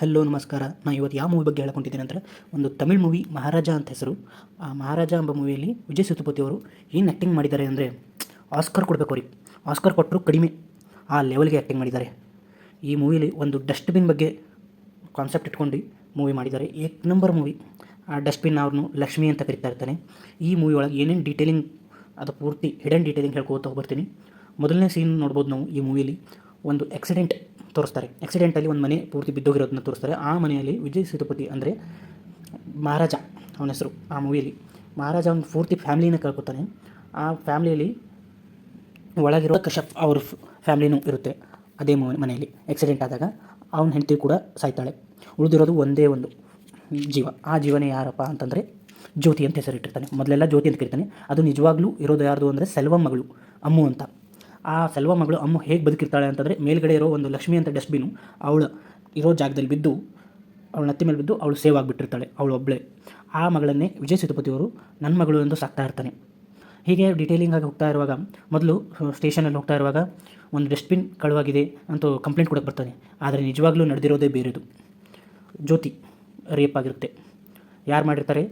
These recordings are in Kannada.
ಹಲೋ, ನಮಸ್ಕಾರ. ನಾನು ಇವತ್ತು ಯಾವ ಮೂವಿ ಬಗ್ಗೆ ಹೇಳ್ಕೊಂಡಿದ್ದೀನಿ ಅಂದರೆ ಒಂದು ತಮಿಳ್ ಮೂವಿ ಮಹಾರಾಜ ಅಂತ ಹೆಸರು. ಆ ಮಹಾರಾಜ ಎಂಬ ಮೂವಿಯಲ್ಲಿ ವಿಜಯ್ ಸೇತುಪತಿ ಅವರು ಏನು ಆ್ಯಕ್ಟಿಂಗ್ ಮಾಡಿದ್ದಾರೆ ಅಂದರೆ ಆಸ್ಕರ್ ಕೊಡಬೇಕು ಅವ್ರಿಗೆ. ಆಸ್ಕರ್ ಕೊಟ್ಟರು ಕಡಿಮೆ ಆ ಲೆವೆಲ್ಗೆ ಆ್ಯಕ್ಟಿಂಗ್ ಮಾಡಿದ್ದಾರೆ. ಈ ಮೂವಿಲಿ ಒಂದು ಡಸ್ಟ್ಬಿನ್ ಬಗ್ಗೆ ಕಾನ್ಸೆಪ್ಟ್ ಇಟ್ಕೊಂಡು ಮೂವಿ ಮಾಡಿದ್ದಾರೆ. ಏಕ್ ನಂಬರ್ ಮೂವಿ ಆ ಡಸ್ಟ್ಬಿನ್ ಅವ್ರನ್ನು ಲಕ್ಷ್ಮಿ ಅಂತ ಕರಿತಾ ಇರ್ತಾನೆ. ಈ ಮೂವಿ ಒಳಗೆ ಏನೇನು ಡೀಟೇಲಿಂಗ್ ಅದು ಪೂರ್ತಿ ಹಿಡನ್ ಡೀಟೇಲಿಂಗ್ ಹೇಳ್ಕೋತ ಹೋಗ್ಬರ್ತೀನಿ. ಮೊದಲನೇ ಸೀನ್ ನೋಡ್ಬೋದು ನಾವು ಈ ಮೂವಿಲಿ ಒಂದು ಆಕ್ಸಿಡೆಂಟ್ ತೋರಿಸ್ತಾರೆ. ಆಕ್ಸಿಡೆಂಟಲ್ಲಿ ಒಂದು ಮನೆ ಪೂರ್ತಿ ಬಿದ್ದೋಗಿರೋದನ್ನ ತೋರಿಸ್ತಾರೆ. ಆ ಮನೆಯಲ್ಲಿ ವಿಜಯ್ ಸೇತುಪತಿ ಅಂದರೆ ಮಹಾರಾಜ ಅವನ ಹೆಸರು ಆ ಮೂವಿಯಲ್ಲಿ ಮಹಾರಾಜ ಅವನು ಪೂರ್ತಿ ಫ್ಯಾಮಿಲಿನ ಕಳ್ಕೊತಾನೆ. ಆ ಫ್ಯಾಮಿಲಿಯಲ್ಲಿ ಒಳಗಿರೋ ಕಶ್ಯಪ್ ಅವ್ರ ಫ್ಯಾಮಿಲಿನೂ ಇರುತ್ತೆ ಅದೇ ಮನೆಯಲ್ಲಿ. ಆಕ್ಸಿಡೆಂಟ್ ಆದಾಗ ಅವನ ಹೆಂಡತಿ ಕೂಡ ಸಾಯ್ತಾಳೆ. ಉಳಿದಿರೋದು ಒಂದೇ ಒಂದು ಜೀವ. ಆ ಜೀವನೇ ಯಾರಪ್ಪ ಅಂತಂದರೆ ಜ್ಯೋತಿ ಅಂತ ಹೆಸರಿಟ್ಟಿರ್ತಾನೆ. ಮೊದಲೆಲ್ಲ ಜ್ಯೋತಿ ಅಂತ ಕರಿತಾನೆ. ಅದು ನಿಜವಾಗ್ಲೂ ಇರೋದು ಯಾರ್ದು ಅಂದರೆ ಸೆಲ್ವಂ ಮಗಳು, ಅಮ್ಮು ಅಂತ. ಆ ಸೆಲ್ವ ಮಗಳು ಅಮ್ಮ ಹೇಗೆ ಬದುಕಿರ್ತಾಳೆ ಅಂತಂದರೆ ಮೇಲ್ಗಡೆ ಇರೋ ಒಂದು ಲಕ್ಷ್ಮಿ ಅಂತ ಡಸ್ಟ್ಬಿನು ಅವಳು ಇರೋ ಜಾಗದಲ್ಲಿ ಬಿದ್ದು, ಅವಳ ನತ್ತಿ ಮೇಲೆ ಬಿದ್ದು ಅವಳು ಸೇವ್ ಆಗಿಬಿಟ್ಟಿರ್ತಾಳೆ, ಅವಳು ಒಬ್ಬಳೆ ಆ ಮಗಳನ್ನೇ ವಿಜಯ್ ಸೇತುಪತಿಯವರು ನನ್ನ ಮಗಳು ಎಂದು ಸಾಕ್ತಾ ಇರ್ತಾನೆ. ಹೀಗೆ ಡೀಟೇಲಿಂಗ್ ಆಗಿ ಹೋಗ್ತಾ ಇರುವಾಗ, ಮೊದಲು ಸ್ಟೇಷನಲ್ಲಿ ಹೋಗ್ತಾ ಇರುವಾಗ ಒಂದು ಡಸ್ಟ್ಬಿನ್ ಕಳುವಾಗಿದೆ ಅಂತ ಕಂಪ್ಲೇಂಟ್ ಕೊಡಕ್ಕೆ ಬರ್ತಾನೆ. ಆದರೆ ನಿಜವಾಗ್ಲೂ ನಡೆದಿರೋದೇ ಬೇರೆದು. ಜ್ಯೋತಿ ರೇಪ್ ಆಗಿರುತ್ತೆ. ಯಾರು ಮಾಡಿರ್ತಾರೆ?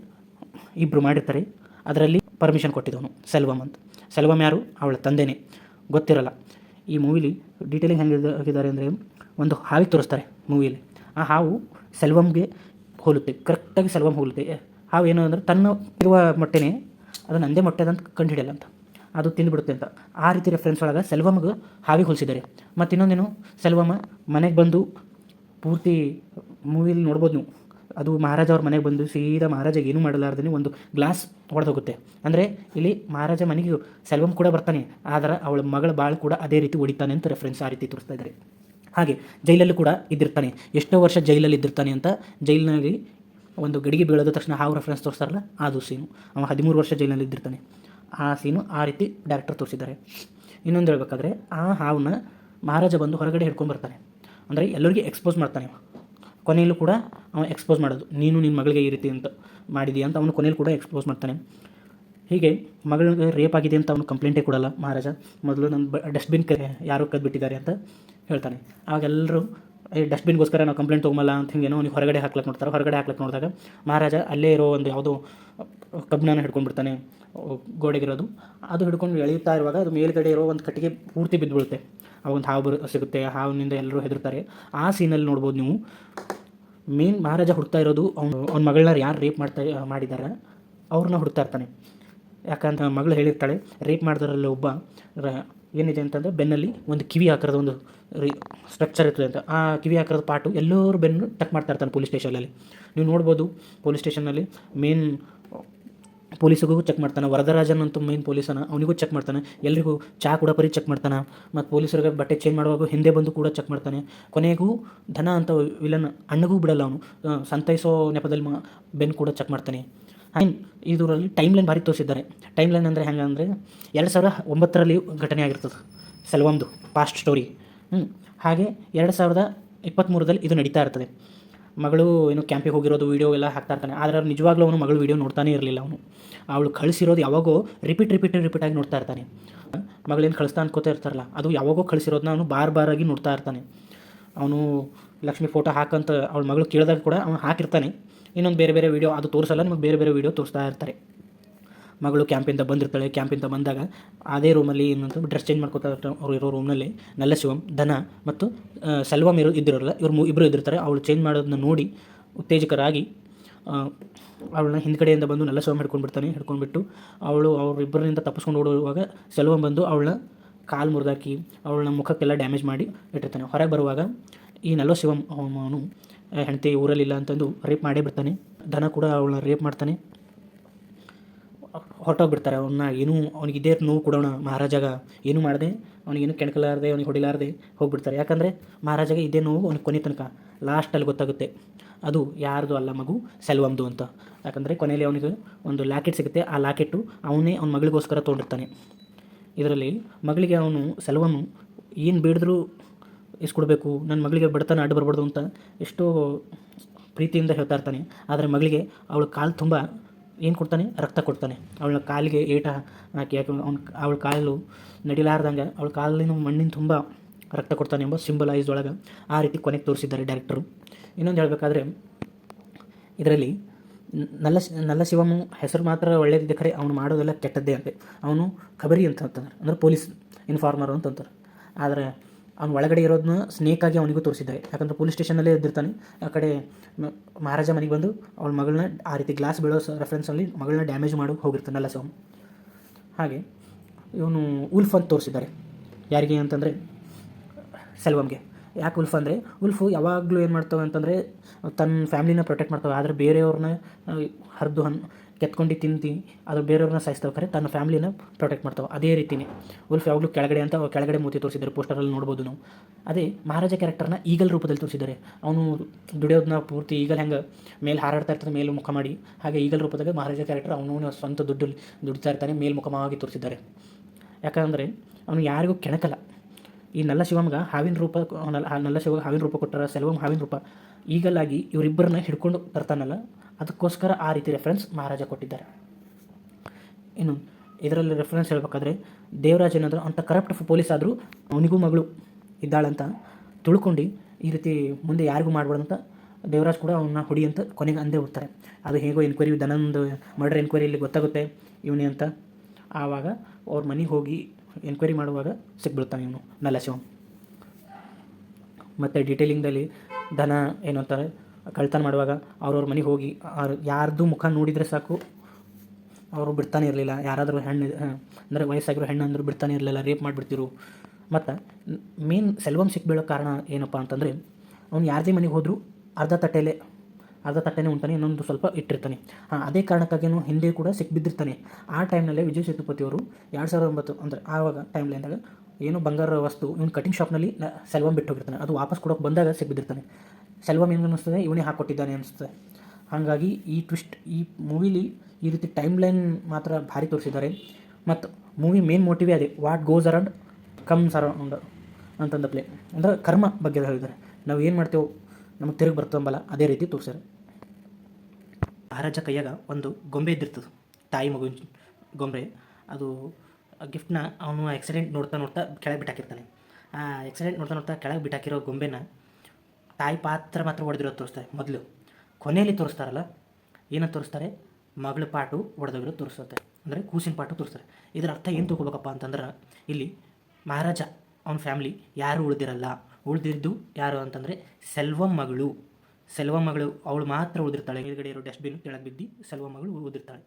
ಇಬ್ಬರು ಮಾಡಿರ್ತಾರೆ. ಅದರಲ್ಲಿ ಪರ್ಮಿಷನ್ ಕೊಟ್ಟಿದ್ದವನು ಸೆಲ್ವಮ್ ಅಂತ. ಸೆಲ್ವಮ್ ಯಾರು? ಅವಳ ತಂದೆನೇ. ಗೊತ್ತಿರಲ್ಲ. ಈ ಮೂವಿಲಿ ಡೀಟೇಲಿಂಗ್ ಹೆಂಗೆ ಆಗಿದ್ದಾರೆ ಅಂದರೆ ಒಂದು ಹಾವಿಗೆ ತೋರಿಸ್ತಾರೆ ಮೂವಿಯಲ್ಲಿ ಆ ಹಾವು ಸೆಲ್ವಮ್ಗೆ ಹೋಲುತ್ತೆ. ಕರೆಕ್ಟಾಗಿ ಸೆಲ್ವಮ್ ಹೋಲುತ್ತೆ. ಹಾವು ಏನು ಅಂದರೆ ತನ್ನ ಇರುವ ಮೊಟ್ಟೆನೇ ಅದನ್ನು ಅಂದೇ ಮೊಟ್ಟೆ ಅಂತ ಕಂಡು ಹಿಡಿಯಲ್ಲ ಅಂತ. ಅದು ತಿಂದುಬಿಡುತ್ತೆ ಅಂತ. ಆ ರೀತಿ ರೆಫರೆನ್ಸ್ ಒಳಗೆ ಸೆಲ್ವಮ್ಗೆ ಹಾವಿಗೆ ಹೋಲಿಸಿದ್ದಾರೆ. ಮತ್ತು ಇನ್ನೊಂದೇನು ಸೆಲ್ವಮ್ಮ ಮನೆಗೆ ಬಂದು ಪೂರ್ತಿ ಮೂವಿಲಿ ನೋಡ್ಬೋದು ನೀವು. ಅದು ಮಹಾರಾಜ ಅವ್ರ ಮನೆಗೆ ಬಂದು ಸೀದಾ ಮಹಾರಾಜ ಏನೂ ಮಾಡಲಾರ್ದೇ ಒಂದು ಗ್ಲಾಸ್ ಹೊಡೆದೋಗುತ್ತೆ ಅಂದರೆ ಇಲ್ಲಿ ಮಹಾರಾಜ ಮನೆಗೆ ಸೆಲ್ವಂ ಕೂಡ ಬರ್ತಾನೆ, ಆದರೆ ಅವಳ ಮಗಳ ಬಾಳು ಕೂಡ ಅದೇ ರೀತಿ ಹೊಡಿತಾನೆ ಅಂತ ರೆಫರೆನ್ಸ್ ಆ ರೀತಿ ತೋರಿಸ್ತಾ ಇದ್ದಾರೆ ಹಾಗೆ ಜೈಲಲ್ಲೂ ಕೂಡ ಇದ್ದಿರ್ತಾನೆ. ಎಷ್ಟೋ ವರ್ಷ ಜೈಲಲ್ಲಿ ಇದ್ದಿರ್ತಾನೆ ಅಂತ ಜೈಲಿನಲ್ಲಿ ಒಂದು ಗಡಿಗೆ ಬೀಳೋದ ತಕ್ಷಣ ಹಾವು ರೆಫರೆನ್ಸ್ ತೋರಿಸ್ತಾರಲ್ಲ, ಅದು ಸೀನು ಅವ ಹದಿಮೂರು ವರ್ಷ ಜೈಲಿನಲ್ಲಿ ಇದ್ದಿರ್ತಾನೆ. ಆ ಸೀನು ಆ ರೀತಿ ಡೈರೆಕ್ಟರ್ ತೋರಿಸಿದ್ದಾರೆ. ಇನ್ನೊಂದು ಹೇಳ್ಬೇಕಾದ್ರೆ ಆ ಹಾವನ್ನ ಮಹಾರಾಜ ಬಂದು ಹೊರಗಡೆ ಹಿಡ್ಕೊಂಡು ಬರ್ತಾನೆ. ಅಂದರೆ ಎಲ್ಲರಿಗೂ ಎಕ್ಸ್ಪೋಸ್ ಮಾಡ್ತಾನೆ. ಕೊನೆಯಲ್ಲೂ ಕೂಡ ಅವ ಎಕ್ಸ್ಪೋಸ್ ಮಾಡೋದು. ನೀನು ನಿನ್ನ ಮಗಳಿಗೆ ಈ ರೀತಿ ಅಂತ ಮಾಡಿದೀಯ ಅಂತ ಅವನು ಕೊನೆಯಲ್ಲಿ ಕೂಡ ಎಕ್ಸ್ಪೋಸ್ ಮಾಡ್ತಾನೆ. ಹೀಗೆ ಮಗಳಿಗೆ ರೇಪ್ ಆಗಿದೆ ಅಂತ ಅವನು ಕಂಪ್ಲೇಂಟೇ ಕೊಡಲ್ಲ ಮಹಾರಾಜ. ಮೊದಲು ನನ್ನ ಡಸ್ಟ್ಬಿನ್ ಕ ಯಾರೋ ಕದ್ಬಿಟ್ಟಿದ್ದಾರೆ ಅಂತ ಹೇಳ್ತಾನೆ. ಆವಾಗ ಎಲ್ಲರೂ ಈ ಡಸ್ಟ್ಬಿನ್ಗೋಸ್ಕರ ನಾವು ಕಂಪ್ಲೇಂಟ್ ತೊಗೊಂಬಲ್ಲ ಅಂತ ಹಿಂಗೇನೋ ಅವ್ನಿಗೆ ಹೊರಗಡೆ ಹಾಕ್ಲಕ್ಕೆ ನೋಡ್ತಾರೆ. ಹೊರಗಡೆ ಹಾಕ್ಲಕ್ಕೆ ನೋಡಿದಾಗ ಮಹಾರಾಜ ಅಲ್ಲೇ ಇರೋ ಒಂದು ಯಾವುದೋ ಕಬ್ಬಣನ ಹಿಡ್ಕೊಂಡ್ಬಿಡ್ತಾನೆ. ಗೋಡೆಗಿರೋದು. ಅದು ಹಿಡ್ಕೊಂಡು ಎಳೆಯುತ್ತಾ ಇರುವಾಗ ಅದು ಮೇಲ್ಗಡೆ ಇರೋ ಒಂದು ಕಟ್ಟಿಗೆ ಪೂರ್ತಿ ಬಿದ್ದುಬಿಡುತ್ತೆ. ಆ ಒಂದು ಹಾವು ಸಿಗುತ್ತೆ. ಹಾವಿನಿಂದ ಎಲ್ಲರೂ ಹೆದರ್ತಾರೆ. ಆ ಸೀನಲ್ಲಿ ನೋಡ್ಬೋದು ನೀವು ಮೇನ್ ಮಹಾರಾಜ ಹುಡ್ತಾ ಇರೋದು ಅವನು, ಅವ್ನ ಮಗಳನ್ನ ಯಾರು ರೇಪ್ ಮಾಡ್ತಾ ಮಾಡಿದ್ದಾರೆ ಅವ್ರನ್ನ ಹುಡ್ತಾ ಇರ್ತಾನೆ. ಯಾಕಂತ ಮಗಳು ಹೇಳಿರ್ತಾಳೆ ರೇಪ್ ಮಾಡಿದ್ರಲ್ಲಿ ಒಬ್ಬ ಏನಿದೆ ಅಂತಂದರೆ ಬೆನ್ನಲ್ಲಿ ಒಂದು ಕಿವಿ ಆಕರದ ಒಂದು ಸ್ಟ್ರಕ್ಚರ್ ಇರ್ತದೆ ಅಂತ. ಆ ಕಿವಿ ಹಾಕಿರೋದು ಪಾಟು ಎಲ್ಲರೂ ಬೆನ್ನು ಟಕ್ ಮಾಡ್ತಾ ಇರ್ತಾನೆ ಪೊಲೀಸ್ ಸ್ಟೇಷನಲ್ಲಿ ನೀವು ನೋಡ್ಬೋದು ಪೊಲೀಸ್ ಸ್ಟೇಷನಲ್ಲಿ ಮೇನ್ ಪೊಲೀಸಿಗೂ ಚೆಕ್ ಮಾಡ್ತಾನೆ ವರದರಾಜನ್ ಅಂತ ಮೇನ್ ಪೊಲೀಸನ ಅವನಿಗೂ ಚೆಕ್ ಮಾಡ್ತಾನೆ. ಎಲ್ಲರಿಗೂ ಚಾ ಕೂಡ ಪರಿ ಚೆಕ್ ಮಾಡ್ತಾನೆ. ಮತ್ತು ಪೊಲೀಸರಿಗೆ ಬಟ್ಟೆ ಚೇಂಜ್ ಮಾಡುವಾಗ ಹಿಂದೆ ಬಂದು ಕೂಡ ಚೆಕ್ ಮಾಡ್ತಾನೆ. ಕೊನೆಗೂ ಧನ ಅಂತ ವಿಲನ್ ಅಣ್ಣಗೂ ಬಿಡಲ್ಲ ಅವನು. ಸಂತೈಸೋ ನೆಪದಲ್ಲಿ ಬೆನ್ ಕೂಡ ಚೆಕ್ ಮಾಡ್ತಾನೆ. ಹೈನ್ ಇದರಲ್ಲಿ ಟೈಮ್ ಲೈನ್ ಭಾರಿ ತೋರಿಸಿದ್ದಾರೆ. ಟೈಮ್ ಲೈನ್ ಅಂದರೆ ಹೆಂಗೆ ಅಂದರೆ, ಎರಡು ಸಾವಿರ ಒಂಬತ್ತರಲ್ಲಿ ಘಟನೆ ಆಗಿರ್ತದೆ. ಸೆಲ್ವಮ್ದು ಪಾಸ್ಟ್ ಸ್ಟೋರಿ ಹ್ಞೂ ಹಾಗೆ ಎರಡು ಸಾವಿರದ ಇಪ್ಪತ್ತ್ಮೂರರಲ್ಲಿ ಇದು ನಡೀತಾ ಇರ್ತದೆ. ಮಗಳು ಏನು ಕ್ಯಾಂಪಿಗೆ ಹೋಗಿರೋದು ವೀಡಿಯೋ ಎಲ್ಲ ಹಾಕ್ತಾ ಇರ್ತಾನೆ. ಆದರೆ ನಿಜವಾಗ್ಲೂ ಅವನು ಮಗಳು ವೀಡಿಯೋ ನೋಡ್ತಾನೆ ಇರಲಿಲ್ಲ ಅವನು. ಅವಳು ಕಳಿಸಿರೋದು ಯಾವಾಗೋ ರಿಪೀಟ್ ರಿಪೀಟ್ ರಿಪೀಟ್ ಆಗಿ ನೋಡ್ತಾ ಇರ್ತಾನೆ. ಮಗಳೇನು ಕಳಿಸ್ತಾ ಅನ್ಕೋತಾ ಇರ್ತಾರಲ್ಲ, ಅದು ಯಾವಾಗೋ ಕಳಿಸಿರೋದನ್ನ ಅವನು ಬಾರ್ ಬಾರಾಗಿ ನೋಡ್ತಾ ಇರ್ತಾನೆ. ಅವನು ಲಕ್ಷ್ಮಿ ಫೋಟೋ ಹಾಕಂತ ಅವಳ ಮಗಳು ಕೇಳಿದಾಗ ಕೂಡ ಅವನು ಹಾಕಿರ್ತಾನೆ. ಇನ್ನೊಂದು ಬೇರೆ ಬೇರೆ ವೀಡಿಯೋ ಅದು ತೋರಿಸಲ್ಲ, ನಿಮಗೆ ಬೇರೆ ಬೇರೆ ವೀಡಿಯೋ ತೋರಿಸ್ತಾ ಇರ್ತಾರೆ. ಮಗಳು ಕ್ಯಾಂಪಿಂದ ಬಂದಿರ್ತಾಳೆ ಕ್ಯಾಂಪಿಂದ ಬಂದಾಗ ಅದೇ ರೂಮಲ್ಲಿ ಏನಂತ ಡ್ರೆಸ್ ಚೇಂಜ್ ಮಾಡ್ಕೋತಾ ಅವ್ರು ಇರೋ ರೂಮ್ನಲ್ಲಿ ನಲ್ಲ ಶಿವಂ ಧನ ಮತ್ತು ಸೆಲ್ವಂ ಇರೋ ಇದ್ದಿರೋಲ್ಲ ಇವ್ರು ಮೂ ಇಬ್ಬರು ಇದ್ದಿರ್ತಾರೆ. ಅವಳು ಚೇಂಜ್ ಮಾಡೋದನ್ನ ನೋಡಿ ಉತ್ತೇಜಕರಾಗಿ ಅವಳನ್ನ ಹಿಂದ್ಗಡೆಯಿಂದ ಬಂದು ನಲ್ಲ ಶಿವಂ ಹಿಡ್ಕೊಂಡ್ಬಿಡ್ತಾನೆ ಹಿಡ್ಕೊಂಡ್ಬಿಟ್ಟು ಅವಳು ಅವರಿಬ್ಬರಿಂದ ತಪ್ಪಿಸ್ಕೊಂಡು ಓಡುವಾಗ ಸೆಲ್ವಂ ಬಂದು ಅವಳನ್ನ ಕಾಲು ಮುರಿದಾಕಿ, ಅವಳನ್ನ ಮುಖಕ್ಕೆಲ್ಲ ಡ್ಯಾಮೇಜ್ ಮಾಡಿ ಇಟ್ಟಿರ್ತಾನೆ. ಹೊರಗೆ ಬರುವಾಗ ಈ ನಲ್ಲಶಿವಂ ಅವನು ಹೆಂಡತಿ ಊರಲ್ಲಿಲ್ಲ ಅಂತಂದು ರೇಪ್ ಮಾಡೇ ಬಿಡ್ತಾನೆ. ಧನ ಕೂಡ ಅವಳನ್ನ ರೇಪ್ ಮಾಡ್ತಾನೆ. ಹೊರಟೋಗ್ಬಿಡ್ತಾರೆ. ಅವನ್ನ ಏನೂ ಅವ್ನಿಗೆ ಇದೇ ನೋವು ಕೊಡೋಣ, ಮಹಾರಾಜಾಗ. ಏನೂ ಮಾಡದೆ ಅವನಿಗೇನು ಕೆಣಕಲಾರದೆ, ಅವ್ನಿಗೆ ಹೊಡಿಲಾರದೆ ಹೋಗ್ಬಿಡ್ತಾರೆ. ಯಾಕಂದರೆ ಮಹಾರಾಜಾಗ ಇದೇ ನೋವು ಅವ್ನಿಗೆ ಕೊನೆ ತನಕ ಲಾಸ್ಟಲ್ಲಿ ಗೊತ್ತಾಗುತ್ತೆ. ಅದು ಯಾರ್ದು ಅಲ್ಲ ಮಗು ಸೆಲ್ವಮ್ದು ಅಂತ. ಯಾಕಂದರೆ ಕೊನೆಯಲ್ಲಿ ಅವನಿಗೆ ಒಂದು ಲಾಕೆಟ್ ಸಿಗುತ್ತೆ. ಆ ಲ್ಯಾಕೆಟ್ಟು ಅವನೇ ಅವ್ನ ಮಗಳಿಗೋಸ್ಕರ ತೊಗೊಂಡಿರ್ತಾನೆ. ಇದರಲ್ಲಿ ಮಗಳಿಗೆ ಅವನು ಸೆಲ್ವಮು ಏನು ಬೇಡಿದ್ರೂ ಇಸ್ಕೊಡ್ಬೇಕು. ನನ್ನ ಮಗಳಿಗೆ ಬಡತನ ಅಡ್ಡು ಬರಬಾರ್ದು ಅಂತ ಎಷ್ಟೋ ಪ್ರೀತಿಯಿಂದ ಹೇಳ್ತಾ ಇರ್ತಾನೆ. ಆದರೆ ಮಗಳಿಗೆ ಅವಳು ಕಾಲು ತುಂಬ ಏನು ಕೊಡ್ತಾನೆ? ರಕ್ತ ಕೊಡ್ತಾನೆ. ಅವಳ ಕಾಲಿಗೆ ಏಟ ಹಾಕಿ, ಯಾಕೆ ಅವ್ನ ಅವಳ ಕಾಲು ನಡಿಲಾರ್ದಂಗೆ ಅವಳ ಕಾಲಿನ ಮಣ್ಣಿನ ತುಂಬ ರಕ್ತ ಕೊಡ್ತಾನೆ ಎಂಬ ಸಿಂಬಲೈಸ್ಡ್ ಒಳಗೆ ಆ ರೀತಿ ಕೊನೆಗೆ ತೋರಿಸಿದ್ದಾರೆ ಡೈರೆಕ್ಟರು ಇನ್ನೊಂದು ಹೇಳಬೇಕಾದ್ರೆ, ಇದರಲ್ಲಿ ನಲ್ಲ ನಲ್ಲ ಶಿವಮ್ಮ ಹೆಸರು ಮಾತ್ರ ಒಳ್ಳೇದಿದೆ ಖರೆ, ಅವನು ಮಾಡೋದೆಲ್ಲ ಕೆಟ್ಟದ್ದೇ ಅಂತೆ. ಅವನು ಖಬರಿ ಅಂತ ಅಂತಾರೆ ಅಂದ್ರೆ ಪೊಲೀಸ್ ಇನ್ಫಾರ್ಮರು ಅಂತಂತಾರೆ. ಆದರೆ ಅವ್ನು ಒಳಗಡೆ ಇರೋದನ್ನ ಸ್ನೇಕ್ ಆಗಿ ಅವನಿಗೂ ತೋರಿಸಿದ್ದಾರೆ ಯಾಕಂದ್ರೆ ಪೊಲೀಸ್ ಸ್ಟೇಷನಲ್ಲೇ ಎದ್ದಿರ್ತಾನೆ ಆ ಕಡೆ ಮಹಾರಾಜ ಮನೆಗೆ ಬಂದು ಅವಳ ಮಗಳನ್ನ ಆ ರೀತಿ ಗ್ಲಾಸ್ ಬೀಳೋ ರೆಫರೆನ್ಸಲ್ಲಿ ಮಗಳನ್ನ ಡ್ಯಾಮೇಜ್ ಮಾಡಿ ಹೋಗಿರ್ತಾನಲ್ಲ ಸೋಮ್ ಹಾಗೆ ಇವನು ಉಲ್ಫ್ ಅಂತ ತೋರಿಸಿದ್ದಾರೆ. ಯಾರಿಗೆ ಅಂತಂದರೆ ಸೆಲ್ವಮ್ಗೆ. ಯಾಕೆ ಉಲ್ಫ್ ಅಂದರೆ ಉಲ್ಫು ಯಾವಾಗಲೂ ಏನು ಮಾಡ್ತವೆ ಅಂತಂದರೆ ತನ್ನ ಫ್ಯಾಮಿಲಿನ ಪ್ರೊಟೆಕ್ಟ್ ಮಾಡ್ತವೆ. ಆದರೆ ಬೇರೆಯವ್ರನ್ನ ಹರಿದು ಹನ್ ಕೆತ್ಕೊಂಡು ತಿಂತಿ ಅದು ಬೇರೆಯವ್ರನ್ನ ಸಾಯಿಸ್ತಾವೆ ಖರೆ ತನ್ನ ಫ್ಯಾಮಿಲಿನ ಪ್ರೊಟೆಕ್ಟ್ ಮಾಡ್ತಾವೆ. ಅದೇ ರೀತಿನೇ. ಉಲ್ಫ್ ಯಾವಾಗಲೂ ಕೆಳಗಡೆ ಅಂತ ಕೆಳಗಡೆ ಮೂತಿ ತೋರಿಸಿದ್ದಾರೆ ಪೋಸ್ಟರಲ್ಲಿ ನೋಡ್ಬೋದು ನಾವು. ಅದೇ ಮಹಾರಾಜ ಕ್ಯಾರೆಕ್ಟರ್ನ ಈಗಲ್ ರೂಪದಲ್ಲಿ ತೋರಿಸಿದ್ದಾರೆ. ಅವನು ದುಡಿಯೋದನ್ನ ಪೂರ್ತಿ ಈಗಲ್ ಹೆಂಗೆ ಮೇಲೆ ಹಾರಾಡ್ತಾ ಇರ್ತದೆ ಮೇಲೆ ಮುಖ ಮಾಡಿ. ಹಾಗೆ ಈಗಲ್ ರೂಪದಾಗ ಮಹಾರಾಜ ಕ್ಯಾರೆಕ್ಟರ್ ಅವನು ಸ್ವಂತ ದುಡ್ಡು ದುಡಿತಾ ಇರ್ತಾನೆ ಮೇಲ್ಮುಖವಾಗಿ ತೋರಿಸಿದ್ದಾರೆ. ಯಾಕಂದರೆ ಅವನು ಯಾರಿಗೂ ಕೆಣಕಲ್ಲ. ಈ ನಲ್ಲ ಶಿವಮ್ಗ ಹಾವಿನ ರೂಪ ನಲ್ಲ ನಲ್ಲ ಶಿವ ಹಾವಿನ ರೂಪ ಕೊಟ್ಟಾರ ಸೆಲ್ವಂ ಹಾವಿನ ರೂಪ. ಈಗಲಾಗಿ ಇವರಿಬ್ಬರನ್ನ ಹಿಡ್ಕೊಂಡು ತರ್ತಾನಲ್ಲ ಅದಕ್ಕೋಸ್ಕರ ಆ ರೀತಿ ರೆಫರೆನ್ಸ್ ಮಹಾರಾಜ ಕೊಟ್ಟಿದ್ದಾರೆ. ಇನ್ನು ಇದರಲ್ಲಿ ರೆಫರೆನ್ಸ್ ಹೇಳಬೇಕಾದ್ರೆ ದೇವರಾಜ್ ಏನಾದರೂ ಅಂಥ ಕರಪ್ಟ್ ಪೊಲೀಸ್ ಆದರೂ ಅವನಿಗೂ ಮಗಳು ಇದ್ದಾಳಂತ ತುಳ್ಕೊಂಡು ಈ ರೀತಿ ಮುಂದೆ ಯಾರಿಗೂ ಮಾಡ್ಬಾರ್ದಂತ ದೇವರಾಜ್ ಕೂಡ ಅವನ್ನ ಹೊಡಿ ಅಂತ ಕೊನೆಗೆ ಅಂದೇ ಹೋಗ್ತಾರೆ. ಅದು ಹೇಗೋ ಎನ್ಕ್ವೈರಿ ದನಂದು ಮರ್ಡರ್ ಎನ್ಕ್ವೈರಿಯಲ್ಲಿ ಗೊತ್ತಾಗುತ್ತೆ ಇವನೇ ಅಂತ. ಆವಾಗ ಅವ್ರ ಮನೆಗೆ ಹೋಗಿ ಎನ್ಕ್ವೈರಿ ಮಾಡುವಾಗ ಸಿಕ್ಬಿಡ್ತಾನೆ ಇವನು ನಲ್ಲ ಶಿವಂ ಮತ್ತು ಡೀಟೇಲಿಂಗ್ದಲ್ಲಿ ದನ ಏನು ಅಂತಾರೆ ಕಳ್ತನ ಮಾಡುವಾಗ ಅವ್ರವ್ರ ಮನೆಗೆ ಹೋಗಿ, ಅವ್ರು ಯಾರ್ದು ಮುಖ ನೋಡಿದರೆ ಸಾಕು. ಅವರು ಬಿಡ್ತಾನೆ ಇರಲಿಲ್ಲ. ಯಾರಾದರೂ ಹೆಣ್ಣು ಅಂದರೆ ವಯಸ್ಸಾಗಿರೋ ಹೆಣ್ಣು ಅಂದರೂ ಬಿಡ್ತಾನೆ ಇರಲಿಲ್ಲ. ರೇಪ್ ಮಾಡಿಬಿಡ್ತಿರು. ಮತ್ತು ಮೇನ್ ಸೆಲ್ವಮ್ ಸಿಕ್ಬೀಳೋ ಕಾರಣ ಏನಪ್ಪ ಅಂತಂದರೆ, ಅವ್ನು ಯಾರದೇ ಮನೆಗೆ ಹೋದರೂ ಅರ್ಧ ತಟ್ಟೆಲೆ, ಅರ್ಧ ತಟ್ಟೆನೇ ಉಂಟಾನೆ, ಇನ್ನೊಂದು ಸ್ವಲ್ಪ ಇಟ್ಟಿರ್ತಾನೆ. ಹಾಂ, ಅದೇ ಕಾರಣಕ್ಕಾಗಿಯೂ ಹಿಂದೆ ಕೂಡ ಸಿಕ್ಬಿದ್ದಿರ್ತಾನೆ. ಆ ಟೈಮ್ನಲ್ಲೇ ವಿಜಯ್ ಸೇತುಪತಿ ಅವರು ಎರಡು ಸಾವಿರದ ಒಂಬತ್ತು, ಅಂದರೆ ಆವಾಗ ಟೈಮ್ಲಿ ಅಂದಾಗ ಏನು ಬಂಗಾರ ವಸ್ತು, ಇವನು ಕಟಿಂಗ್ ಶಾಪ್ನಲ್ಲಿ ಸೆಲ್ವಂ ಸೆಲ್ವಮ್ ಬಿಟ್ಟು ಹೋಗಿರ್ತಾನೆ ಅದು ವಾಪಸ್ ಕೊಡೋಕೆ ಬಂದಾಗ ಸಿಕ್ಬಿದ್ದಿರ್ತಾನೆ. ಸೆಲ್ವಮ್ ಏನು ಅನ್ನಿಸ್ತದೆ, ಇವನೇ ಹಾಕ್ಕೊಟ್ಟಿದ್ದಾನೆ ಅನಿಸ್ತದೆ ಹಾಗಾಗಿ ಈ ಟ್ವಿಸ್ಟ್, ಈ ಮೂವಿಲಿ ಈ ರೀತಿ ಟೈಮ್ ಲೈನ್ ಮಾತ್ರ ಭಾರಿ ತೋರಿಸಿದ್ದಾರೆ. ಮತ್ತು ಮೂವಿ ಮೇನ್ ಮೋಟಿವೇ ಅದೇ, what goes around comes around ಅಂತಂದ ಪ್ಲೇ. ಅಂದ್ರೆ ಕರ್ಮ ಬಗ್ಗೆ ಹೇಳಿದ್ದಾರೆ. ನಾವು ಏನು ಮಾಡ್ತೇವೆ ನಮಗೆ ತಿರುಗಿ ಬರ್ತಂಬಲ್ಲ ಅದೇ ರೀತಿ ತೋರಿಸ್ಯಾರ. ಮಹಾರಾಜ ಕೈಯಾಗ ಒಂದು ಗೊಂಬೆ ಇದ್ದಿರ್ತದೆ, ತಾಯಿ ಮಗುವಿನ ಗೊಂಬೆ. ಅದು ಗಿಫ್ಟ್ನ ಅವನು ಆಕ್ಸಿಡೆಂಟ್ ನೋಡ್ತಾ ನೋಡ್ತಾ ಕೆಳಗೆ ಬಿಟ್ಟಾಕಿರ್ತಾನೆ. ಆ ಆಕ್ಸಿಡೆಂಟ್ ನೋಡ್ತಾ ನೋಡ್ತಾ ಕೆಳಗೆ ಬಿಟ್ಟಾಕಿರೋ ಗೊಂಬೆನ ತಾಯಿ ಪಾತ್ರ ಮಾತ್ರ ಹೊಡೆದಿರೋದು ತೋರಿಸ್ತಾರೆ, ಮೊದಲು. ಕೊನೆಯಲ್ಲಿ ತೋರಿಸ್ತಾರಲ್ಲ, ಏನಂತ ತೋರಿಸ್ತಾರೆ? ಮಗಳ ಪಾಟು ಒಡೆದೋಗಿರೋ ತೋರಿಸುತ್ತೆ. ಅಂದರೆ ಕೂಸಿನ ಪಾಟು ತೋರಿಸ್ತಾರೆ. ಇದರ ಅರ್ಥ ಏನು ತಗೋಬೇಕಪ್ಪ ಅಂತಂದ್ರೆ, ಇಲ್ಲಿ ಮಹಾರಾಜ, ಅವನ ಫ್ಯಾಮಿಲಿ ಯಾರು ಉಳಿದಿರಲ್ಲ. ಉಳಿದಿದ್ದು ಯಾರು ಅಂತಂದರೆ ಸೆಲ್ವಂ ಮಗಳು. ಸೆಲ್ವಂ ಮಗಳು, ಅವಳು ಮಾತ್ರ ಉಳಿದಿರ್ತಾಳೆ. ಮೇಲ್ಗಡೆ ಇರೋ ಡಸ್ಟ್ಬಿನ್ ಕೆಳಗೆ ಬಿದ್ದು ಸೆಲ್ವ ಮಗಳು ಉಳಿದಿರ್ತಾಳೆ.